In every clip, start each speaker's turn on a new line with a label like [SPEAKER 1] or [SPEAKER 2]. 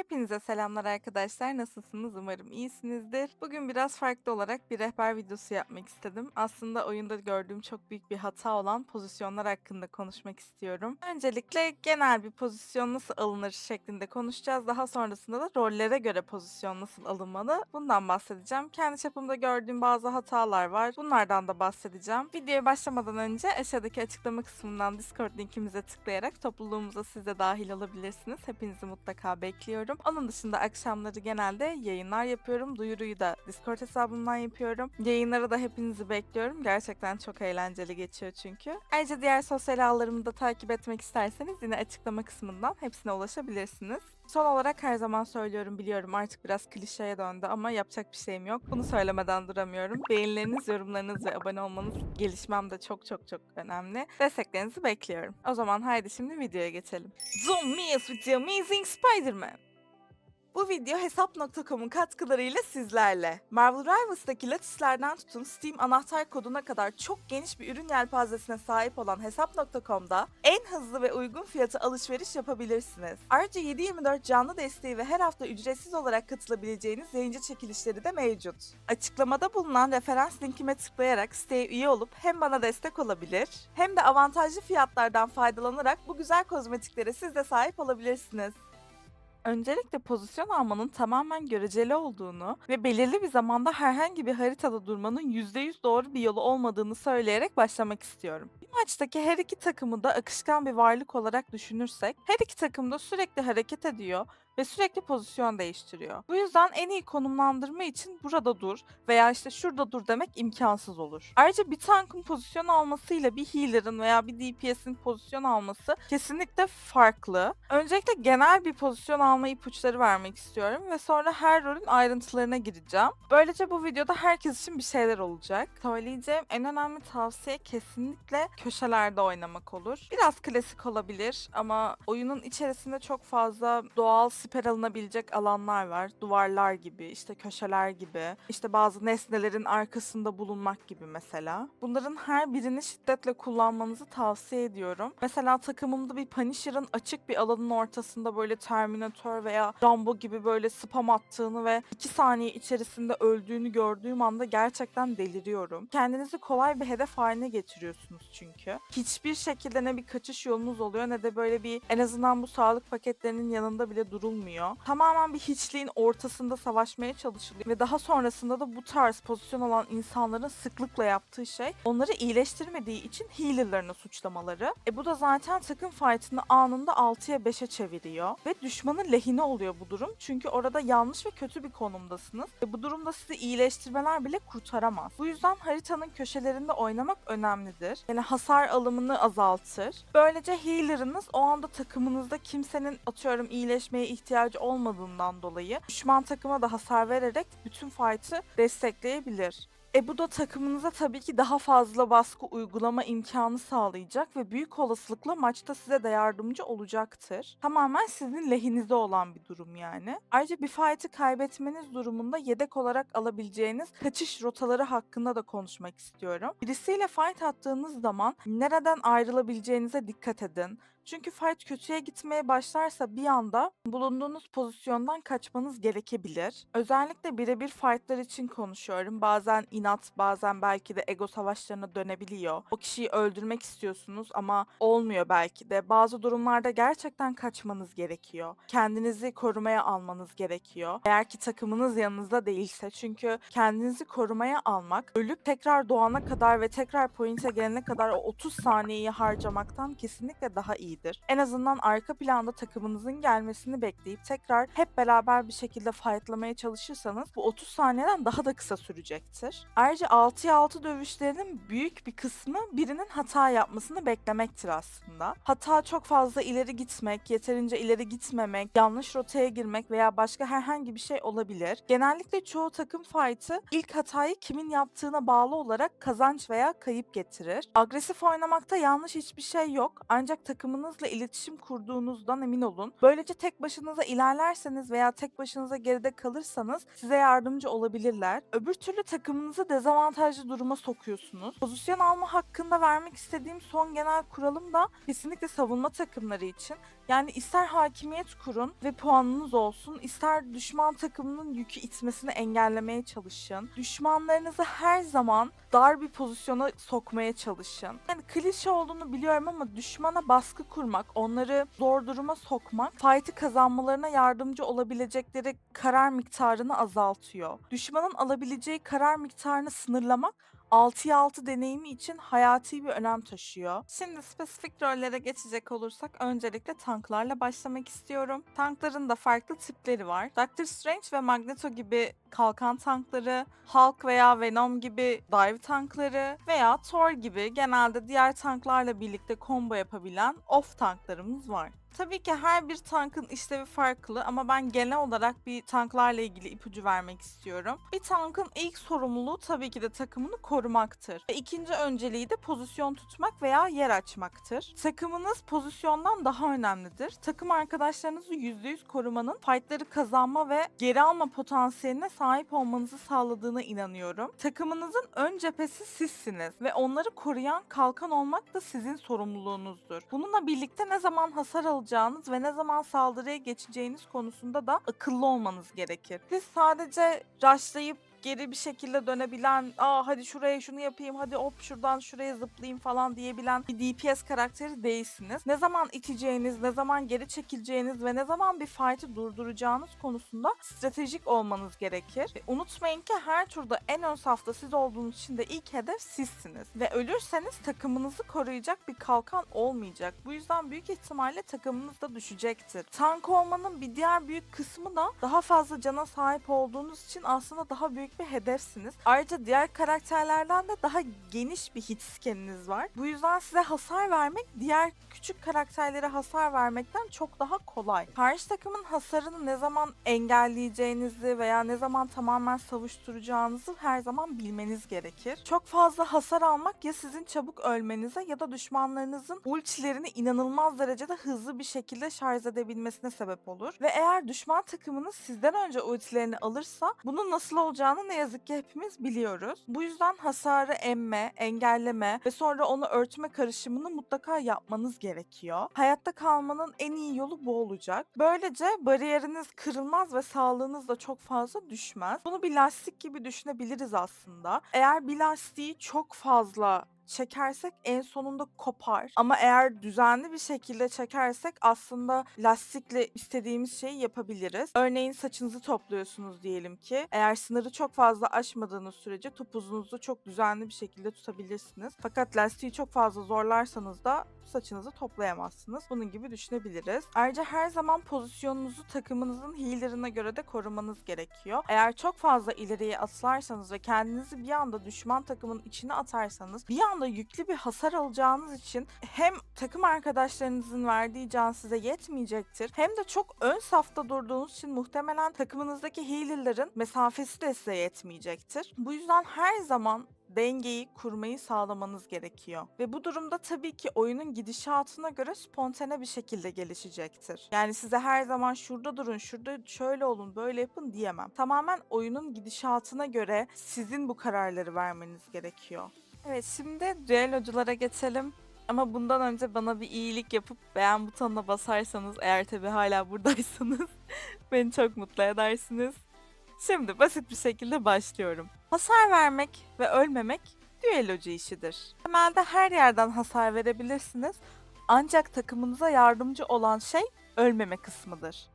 [SPEAKER 1] Hepinize selamlar arkadaşlar. Nasılsınız? Umarım iyisinizdir. Bugün biraz farklı olarak bir rehber videosu yapmak istedim. Aslında oyunda gördüğüm çok büyük bir hata olan pozisyonlar hakkında konuşmak istiyorum. Öncelikle genel bir pozisyon nasıl alınır şeklinde konuşacağız. Daha sonrasında da rollere göre pozisyon nasıl alınmalı bundan bahsedeceğim. Kendi çapımda gördüğüm bazı hatalar var. Bunlardan da bahsedeceğim. Videoya başlamadan önce aşağıdaki açıklama kısmından Discord linkimize tıklayarak topluluğumuza siz de dahil olabilirsiniz. Hepinizi mutlaka bekliyorum. Onun dışında akşamları genelde yayınlar yapıyorum. Duyuruyu da Discord hesabımdan yapıyorum. Yayınlara da hepinizi bekliyorum. Gerçekten çok eğlenceli geçiyor çünkü. Ayrıca diğer sosyal ağlarımı da takip etmek isterseniz yine açıklama kısmından hepsine ulaşabilirsiniz. Son olarak her zaman söylüyorum biliyorum artık biraz klişeye döndü ama yapacak bir şeyim yok. Bunu söylemeden duramıyorum. Beğenileriniz, yorumlarınız ve abone olmanız gelişmem de çok çok çok önemli. Desteklerinizi bekliyorum. O zaman haydi şimdi videoya geçelim. Meals with the Amazing Spider-Man. Bu video Hesap.com'un katkılarıyla sizlerle. Marvel Rivals'daki latislerden tutun Steam anahtar koduna kadar çok geniş bir ürün yelpazesine sahip olan Hesap.com'da en hızlı ve uygun fiyatı alışveriş yapabilirsiniz. Ayrıca 7/24 canlı desteği ve her hafta ücretsiz olarak katılabileceğiniz yayıncı çekilişleri de mevcut. Açıklamada bulunan referans linkime tıklayarak siteye üye olup hem bana destek olabilir hem de avantajlı fiyatlardan faydalanarak bu güzel kozmetiklere siz de sahip olabilirsiniz. Öncelikle pozisyon almanın tamamen göreceli olduğunu ve belirli bir zamanda herhangi bir haritada durmanın %100 doğru bir yolu olmadığını söyleyerek başlamak istiyorum. Bir maçtaki her iki takımı da akışkan bir varlık olarak düşünürsek, her iki takım da sürekli hareket ediyor ve sürekli pozisyon değiştiriyor. Bu yüzden en iyi konumlandırma için burada dur veya işte şurada dur demek imkansız olur. Ayrıca bir tankın pozisyon almasıyla bir healer'ın veya bir DPS'in pozisyon alması kesinlikle farklı. Öncelikle genel bir pozisyon alma ipuçları vermek istiyorum ve sonra her rolün ayrıntılarına gireceğim. Böylece bu videoda herkes için bir şeyler olacak. Söyleyeceğim en önemli tavsiye kesinlikle köşelerde oynamak olur. Biraz klasik olabilir ama oyunun içerisinde çok fazla doğal siper alınabilecek alanlar var. Duvarlar gibi, işte köşeler gibi, işte bazı nesnelerin arkasında bulunmak gibi mesela. Bunların her birini şiddetle kullanmanızı tavsiye ediyorum. Mesela takımımda bir Punisher'ın açık bir alanın ortasında böyle Terminator veya Rambo gibi böyle spam attığını ve 2 saniye içerisinde öldüğünü gördüğüm anda gerçekten deliriyorum. Kendinizi kolay bir hedef haline getiriyorsunuz çünkü. Hiçbir şekilde ne bir kaçış yolunuz oluyor ne de böyle bir en azından bu sağlık paketlerinin yanında bile durulmuyor. Tamamen bir hiçliğin ortasında savaşmaya çalışılıyor ve daha sonrasında da bu tarz pozisyon olan insanların sıklıkla yaptığı şey onları iyileştirmediği için healer'larını suçlamaları. E bu da zaten takım fight'ını anında 6'ya 5'e çeviriyor ve düşmanın lehine oluyor bu durum. Çünkü orada yanlış ve kötü bir konumdasınız. Ve bu durumda sizi iyileştirmeler bile kurtaramaz. Bu yüzden haritanın köşelerinde oynamak önemlidir. Yani hasar alımını azaltır. Böylece healer'ınız o anda takımınızda kimsenin atıyorum iyileşmeye ihtiyacı olmadığından dolayı düşman takıma da hasar vererek bütün fight'ı destekleyebilir. E bu da takımınıza tabii ki daha fazla baskı uygulama imkanı sağlayacak ve büyük olasılıkla maçta size de yardımcı olacaktır. Tamamen sizin lehinize olan bir durum yani. Ayrıca bir fight'ı kaybetmeniz durumunda yedek olarak alabileceğiniz kaçış rotaları hakkında da konuşmak istiyorum. Birisiyle fight attığınız zaman nereden ayrılabileceğinize dikkat edin. Çünkü fight kötüye gitmeye başlarsa bir anda bulunduğunuz pozisyondan kaçmanız gerekebilir. Özellikle birebir fightlar için konuşuyorum. Bazen inat, bazen belki de ego savaşlarına dönebiliyor. O kişiyi öldürmek istiyorsunuz ama olmuyor belki de. Bazı durumlarda gerçekten kaçmanız gerekiyor. Kendinizi korumaya almanız gerekiyor. Eğer ki takımınız yanınızda değilse. Çünkü kendinizi korumaya almak, ölüp tekrar doğana kadar ve tekrar point'e gelene kadar o 30 saniyeyi harcamaktan kesinlikle daha iyidir. En azından arka planda takımınızın gelmesini bekleyip tekrar hep beraber bir şekilde fightlamaya çalışırsanız bu 30 saniyeden daha da kısa sürecektir. Ayrıca 6'ya 6 dövüşlerinin büyük bir kısmı birinin hata yapmasını beklemektir aslında. Hata çok fazla ileri gitmek, yeterince ileri gitmemek, yanlış rotaya girmek veya başka herhangi bir şey olabilir. Genellikle çoğu takım fight'ı ilk hatayı kimin yaptığına bağlı olarak kazanç veya kayıp getirir. Agresif oynamakta yanlış hiçbir şey yok. Ancak takımınız takımınızla iletişim kurduğunuzdan emin olun. Böylece tek başınıza ilerlerseniz veya tek başınıza geride kalırsanız size yardımcı olabilirler. Öbür türlü takımınızı dezavantajlı duruma sokuyorsunuz. Pozisyon alma hakkında vermek istediğim son genel kuralım da kesinlikle savunma takımları için. Yani ister hakimiyet kurun ve puanınız olsun, ister düşman takımının yükü itmesini engellemeye çalışın. Düşmanlarınızı her zaman dar bir pozisyona sokmaya çalışın. Yani klişe olduğunu biliyorum ama düşmana baskı kurmak, onları zor duruma sokmak, fight'ı kazanmalarına yardımcı olabilecekleri karar miktarını azaltıyor. Düşmanın alabileceği karar miktarını sınırlamak 6'ya 6 deneyimi için hayati bir önem taşıyor. Şimdi spesifik rollere geçecek olursak öncelikle tanklarla başlamak istiyorum. Tankların da farklı tipleri var. Doctor Strange ve Magneto gibi kalkan tankları, Hulk veya Venom gibi dive tankları veya Thor gibi genelde diğer tanklarla birlikte combo yapabilen off tanklarımız var. Tabii ki her bir tankın işlevi farklı ama ben genel olarak bir tanklarla ilgili ipucu vermek istiyorum. Bir tankın ilk sorumluluğu tabii ki de takımını korumaktır. Ve ikinci önceliği de pozisyon tutmak veya yer açmaktır. Takımınız pozisyondan daha önemlidir. Takım arkadaşlarınızı %100 korumanın fightları kazanma ve geri alma potansiyeline sahip olmanızı sağladığına inanıyorum. Takımınızın ön cephesi sizsiniz ve onları koruyan kalkan olmak da sizin sorumluluğunuzdur. Bununla birlikte ne zaman hasar alacağınız ve ne zaman saldırıya geçeceğiniz konusunda da akıllı olmanız gerekir. Siz sadece rushlayıp geri bir şekilde dönebilen, aa hadi şuraya şunu yapayım, hadi hop şuradan şuraya zıplayayım falan diyebilen bir DPS karakteri değilsiniz. Ne zaman iteceğiniz, ne zaman geri çekileceğiniz ve ne zaman bir fight'ı durduracağınız konusunda stratejik olmanız gerekir. Ve unutmayın ki her turda en ön safta siz olduğunuz için de ilk hedef sizsiniz. Ve ölürseniz takımınızı koruyacak bir kalkan olmayacak. Bu yüzden büyük ihtimalle takımınız da düşecektir. Tank olmanın bir diğer büyük kısmı da daha fazla cana sahip olduğunuz için aslında daha büyük bir hedefsiniz. Ayrıca diğer karakterlerden de daha geniş bir hit scaniniz var. Bu yüzden size hasar vermek diğer küçük karakterlere hasar vermekten çok daha kolay. Karşı takımın hasarını ne zaman engelleyeceğinizi veya ne zaman tamamen savuşturacağınızı her zaman bilmeniz gerekir. Çok fazla hasar almak ya sizin çabuk ölmenize ya da düşmanlarınızın ultilerini inanılmaz derecede hızlı bir şekilde şarj edebilmesine sebep olur. Ve eğer düşman takımınız sizden önce ultilerini alırsa bunun nasıl olacağını ne yazık ki hepimiz biliyoruz. Bu yüzden hasarı emme, engelleme ve sonra onu örtme karışımını mutlaka yapmanız gerekiyor. Hayatta kalmanın en iyi yolu bu olacak. Böylece bariyeriniz kırılmaz ve sağlığınız da çok fazla düşmez. Bunu bir lastik gibi düşünebiliriz aslında. Eğer bir lastiği çok fazla çekersek en sonunda kopar. Ama eğer düzenli bir şekilde çekersek aslında lastikle istediğimiz şeyi yapabiliriz. Örneğin saçınızı topluyorsunuz diyelim ki. Eğer sınırı çok fazla aşmadığınız sürece topuzunuzu çok düzenli bir şekilde tutabilirsiniz. Fakat lastiği çok fazla zorlarsanız da saçınızı toplayamazsınız. Bunun gibi düşünebiliriz. Ayrıca her zaman pozisyonunuzu takımınızın healer'ına göre de korumanız gerekiyor. Eğer çok fazla ileriye atlarsanız ve kendinizi bir anda düşman takımın içine atarsanız bir anda yüklü bir hasar alacağınız için hem takım arkadaşlarınızın verdiği can size yetmeyecektir hem de çok ön safta durduğunuz için muhtemelen takımınızdaki healer'ların mesafesi de size yetmeyecektir. Bu yüzden her zaman dengeyi kurmayı sağlamanız gerekiyor. Ve bu durumda tabii ki oyunun gidişatına göre spontane bir şekilde gelişecektir. Yani size her zaman şurada durun, şurada şöyle olun, böyle yapın diyemem. Tamamen oyunun gidişatına göre sizin bu kararları vermeniz gerekiyor. Evet şimdi düelloculara geçelim. Ama bundan önce bana bir iyilik yapıp beğen butonuna basarsanız eğer tabii hala buradaysanız beni çok mutlu edersiniz. Şimdi basit bir şekilde başlıyorum. Hasar vermek ve ölmemek düellocu işidir. Temelde her yerden hasar verebilirsiniz. Ancak takımınıza yardımcı olan şey ölmeme kısmıdır.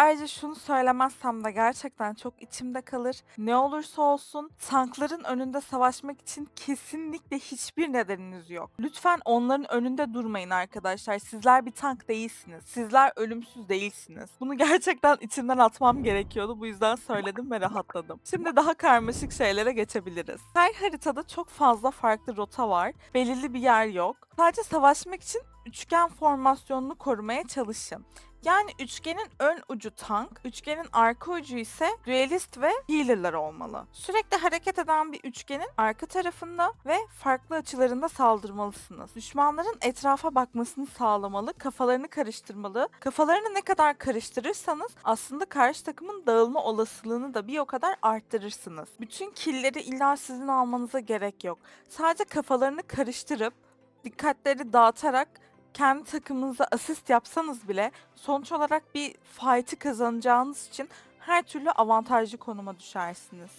[SPEAKER 1] Ayrıca şunu söylemezsem de gerçekten çok içimde kalır. Ne olursa olsun tankların önünde savaşmak için kesinlikle hiçbir nedeniniz yok. Lütfen onların önünde durmayın arkadaşlar. Sizler bir tank değilsiniz. Sizler ölümsüz değilsiniz. Bunu gerçekten içimden atmam gerekiyordu. Bu yüzden söyledim ve rahatladım. Şimdi daha karmaşık şeylere geçebiliriz. Her haritada çok fazla farklı rota var. Belirli bir yer yok. Sadece savaşmak için üçgen formasyonunu korumaya çalışın. Yani üçgenin ön ucu tank, üçgenin arka ucu ise duelist ve healer'lar olmalı. Sürekli hareket eden bir üçgenin arka tarafında ve farklı açılarında saldırmalısınız. Düşmanların etrafa bakmasını sağlamalı, kafalarını karıştırmalı. Kafalarını ne kadar karıştırırsanız aslında karşı takımın dağılma olasılığını da bir o kadar arttırırsınız. Bütün killleri illa sizin almanıza gerek yok. Sadece kafalarını karıştırıp dikkatleri dağıtarak kendi takımınıza asist yapsanız bile sonuç olarak bir fight'ı kazanacağınız için her türlü avantajlı konuma düşersiniz.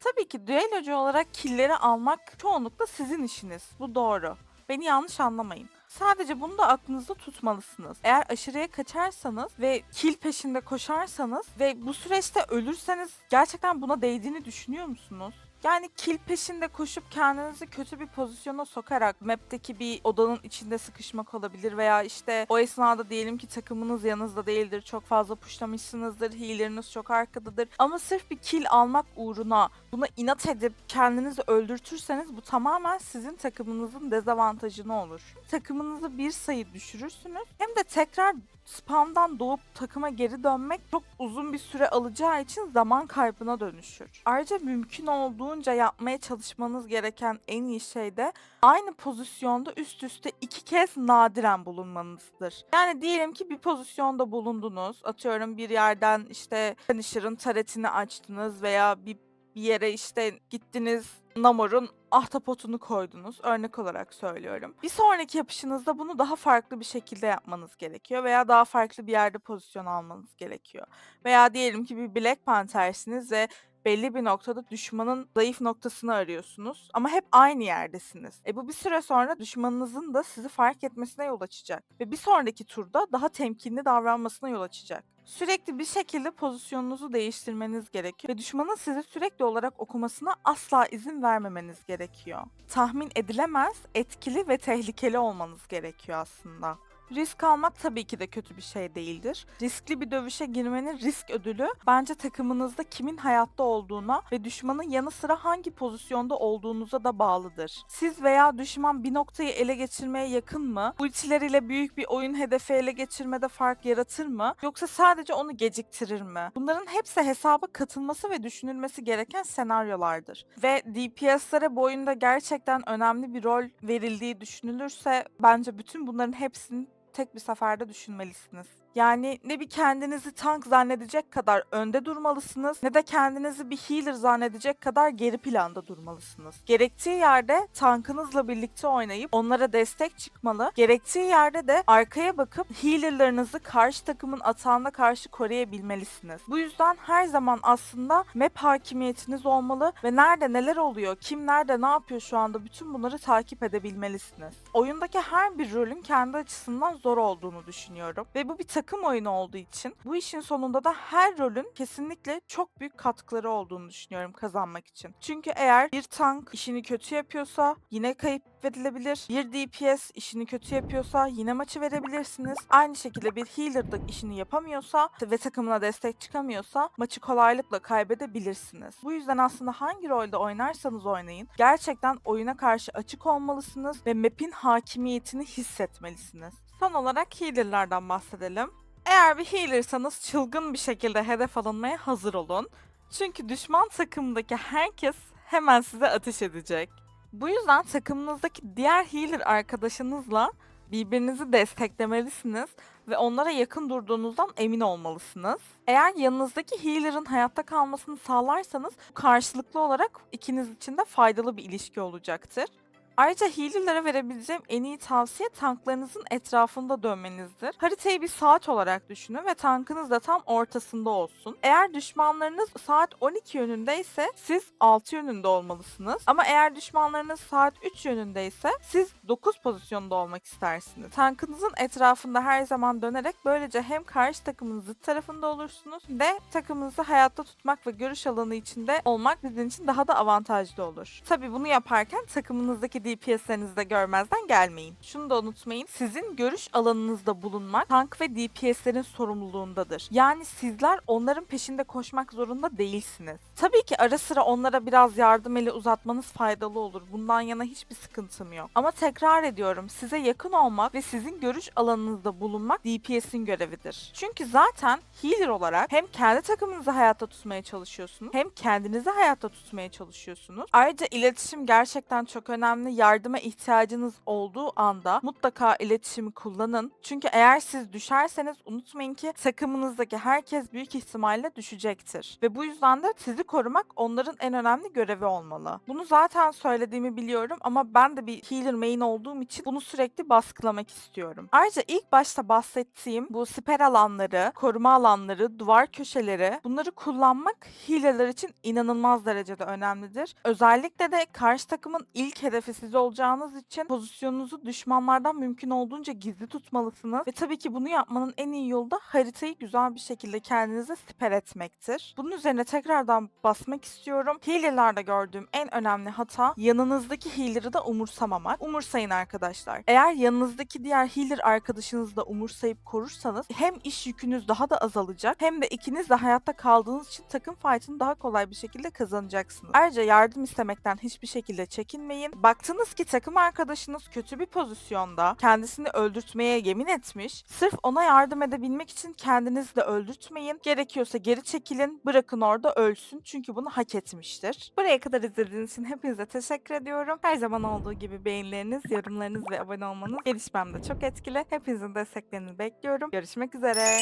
[SPEAKER 1] Tabii ki düellocu olarak killleri almak çoğunlukla sizin işiniz. Bu doğru. Beni yanlış anlamayın. Sadece bunu da aklınızda tutmalısınız. Eğer aşırıya kaçarsanız ve kill peşinde koşarsanız ve bu süreçte ölürseniz gerçekten buna değdiğini düşünüyor musunuz? Yani kill peşinde koşup kendinizi kötü bir pozisyona sokarak map'teki bir odanın içinde sıkışmak olabilir veya işte o esnada diyelim ki takımınız yanınızda değildir, çok fazla pushlamışsınızdır, healer'ınız çok arkadadır ama sırf bir kill almak uğruna buna inat edip kendinizi öldürtürseniz bu tamamen sizin takımınızın dezavantajına olur. Takımınızı bir sayı düşürürsünüz hem de tekrar spamdan doğup takıma geri dönmek çok uzun bir süre alacağı için zaman kaybına dönüşür. Ayrıca mümkün olduğunca yapmaya çalışmanız gereken en iyi şey de aynı pozisyonda üst üste iki kez nadiren bulunmanızdır. Yani diyelim ki bir pozisyonda bulundunuz. Atıyorum bir yerden işte Punisher'ın taretini açtınız veya bir bir yere işte gittiniz Namor'un ahtapotunu koydunuz. Örnek olarak söylüyorum. Bir sonraki yapışınızda bunu daha farklı bir şekilde yapmanız gerekiyor veya daha farklı bir yerde pozisyon almanız gerekiyor. Veya diyelim ki bir Black Panther'siniz ve belli bir noktada düşmanın zayıf noktasını arıyorsunuz ama hep aynı yerdesiniz. E bu bir süre sonra düşmanınızın da sizi fark etmesine yol açacak ve bir sonraki turda daha temkinli davranmasına yol açacak. Sürekli bir şekilde pozisyonunuzu değiştirmeniz gerekiyor ve düşmanın sizi sürekli olarak okumasına asla izin vermemeniz gerekiyor. Tahmin edilemez, etkili ve tehlikeli olmanız gerekiyor aslında. Risk almak tabii ki de kötü bir şey değildir. Riskli bir dövüşe girmenin risk ödülü bence takımınızda kimin hayatta olduğuna ve düşmanın yanı sıra hangi pozisyonda olduğunuza da bağlıdır. Siz veya düşman bir noktayı ele geçirmeye yakın mı? Ultileriyle büyük bir oyun hedefi ele geçirmede fark yaratır mı? Yoksa sadece onu geciktirir mi? Bunların hepsi hesaba katılması ve düşünülmesi gereken senaryolardır. Ve DPS'lere bu oyunda gerçekten önemli bir rol verildiği düşünülürse bence bütün bunların hepsinin tek bir seferde düşünmelisiniz. Yani ne bir kendinizi tank zannedecek kadar önde durmalısınız ne de kendinizi bir healer zannedecek kadar geri planda durmalısınız. Gerektiği yerde tankınızla birlikte oynayıp onlara destek çıkmalı. Gerektiği yerde de arkaya bakıp healerlarınızı karşı takımın atağına karşı koruyabilmelisiniz. Bu yüzden her zaman aslında map hakimiyetiniz olmalı ve nerede neler oluyor, kim nerede ne yapıyor şu anda bütün bunları takip edebilmelisiniz. Oyundaki her bir rolün kendi açısından zor olduğunu düşünüyorum ve bu bir takım oyunu olduğu için bu işin sonunda da her rolün kesinlikle çok büyük katkıları olduğunu düşünüyorum kazanmak için. Çünkü eğer bir tank işini kötü yapıyorsa yine kayıp verilebilir. Bir DPS işini kötü yapıyorsa yine maçı verebilirsiniz. Aynı şekilde bir healer da işini yapamıyorsa ve takımına destek çıkamıyorsa maçı kolaylıkla kaybedebilirsiniz. Bu yüzden aslında hangi rolde oynarsanız oynayın gerçekten oyuna karşı açık olmalısınız ve map'in hakimiyetini hissetmelisiniz. Son olarak healer'lardan bahsedelim. Eğer bir healer'sanız çılgın bir şekilde hedef alınmaya hazır olun. Çünkü düşman takımdaki herkes hemen size ateş edecek. Bu yüzden takımınızdaki diğer healer arkadaşınızla birbirinizi desteklemelisiniz ve onlara yakın durduğunuzdan emin olmalısınız. Eğer yanınızdaki healer'ın hayatta kalmasını sağlarsanız karşılıklı olarak ikiniz için de faydalı bir ilişki olacaktır. Ayrıca healer'lara verebileceğim en iyi tavsiye tanklarınızın etrafında dönmenizdir. Haritayı bir saat olarak düşünün ve tankınız da tam ortasında olsun. Eğer düşmanlarınız saat 12 yönündeyse siz 6 yönünde olmalısınız. Ama eğer düşmanlarınız saat 3 yönündeyse siz 9 pozisyonda olmak istersiniz. Tankınızın etrafında her zaman dönerek böylece hem karşı takımın zıt tarafında olursunuz ve takımınızı hayatta tutmak ve görüş alanı içinde olmak sizin için daha da avantajlı olur. Tabi bunu yaparken takımınızdaki DPS'lerinizi de görmezden gelmeyin. Şunu da unutmayın. Sizin görüş alanınızda bulunmak tank ve DPS'lerin sorumluluğundadır. Yani sizler onların peşinde koşmak zorunda değilsiniz. Tabii ki ara sıra onlara biraz yardım eli uzatmanız faydalı olur. Bundan yana hiçbir sıkıntım yok. Ama tekrar ediyorum size yakın olmak ve sizin görüş alanınızda bulunmak DPS'in görevidir. Çünkü zaten healer olarak hem kendi takımınızı hayatta tutmaya çalışıyorsunuz hem kendinizi hayatta tutmaya çalışıyorsunuz. Ayrıca iletişim gerçekten çok önemli. Yardıma ihtiyacınız olduğu anda mutlaka iletişimi kullanın. Çünkü eğer siz düşerseniz unutmayın ki takımınızdaki herkes büyük ihtimalle düşecektir. Ve bu yüzden de sizi korumak onların en önemli görevi olmalı. Bunu zaten söylediğimi biliyorum ama ben de bir healer main olduğum için bunu sürekli baskılamak istiyorum. Ayrıca ilk başta bahsettiğim bu siper alanları, koruma alanları, duvar köşeleri bunları kullanmak healer'lar için inanılmaz derecede önemlidir. Özellikle de karşı takımın ilk hedefi siz olacağınız için pozisyonunuzu düşmanlardan mümkün olduğunca gizli tutmalısınız ve tabii ki bunu yapmanın en iyi yolu da haritayı güzel bir şekilde kendinize siper etmektir. Bunun üzerine tekrardan basmak istiyorum. Healer'larda gördüğüm en önemli hata yanınızdaki healer'ı da umursamamak. Umursayın arkadaşlar. Eğer yanınızdaki diğer healer arkadaşınızı da umursayıp korursanız hem iş yükünüz daha da azalacak hem de ikiniz de hayatta kaldığınız için takım fight'ını daha kolay bir şekilde kazanacaksınız. Ayrıca yardım istemekten hiçbir şekilde çekinmeyin. Baktınız ki takım arkadaşınız kötü bir pozisyonda kendisini öldürtmeye yemin etmiş. Sırf ona yardım edebilmek için kendinizi de öldürtmeyin. Gerekiyorsa geri çekilin, bırakın orada ölsün çünkü bunu hak etmiştir. Buraya kadar izlediğiniz için hepinize teşekkür ediyorum. Her zaman olduğu gibi beğenileriniz, yorumlarınız ve abone olmanız gelişmemde çok etkili. Hepinizin desteklerini bekliyorum. Görüşmek üzere.